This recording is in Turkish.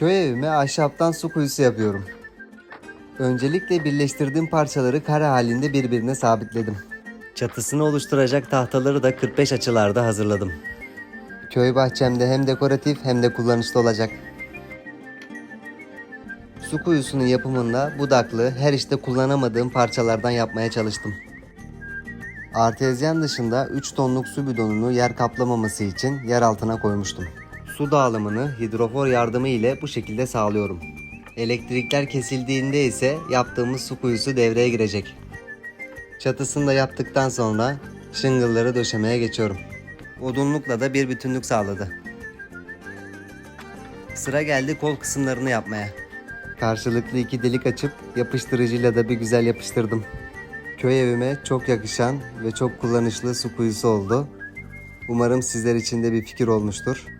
Köy evime ahşaptan su kuyusu yapıyorum. Öncelikle birleştirdiğim parçaları kare halinde birbirine sabitledim. Çatısını oluşturacak tahtaları da 45 açılarda hazırladım. Köy bahçemde hem dekoratif hem de kullanışlı olacak. Su kuyusunun yapımında budaklı, her işte kullanamadığım parçalardan yapmaya çalıştım. Artezyen dışında 3 tonluk su bidonunu yer kaplamaması için yer altına koymuştum. Su dağılımını hidrofor yardımı ile bu şekilde sağlıyorum. Elektrikler kesildiğinde ise yaptığımız su kuyusu devreye girecek. Çatısını da yaptıktan sonra şıngılları döşemeye geçiyorum. Odunlukla da bir bütünlük sağladı. Sıra geldi kol kısımlarını yapmaya. Karşılıklı iki delik açıp yapıştırıcıyla da bir güzel yapıştırdım. Köy evime çok yakışan ve çok kullanışlı su kuyusu oldu. Umarım sizler için de bir fikir olmuştur.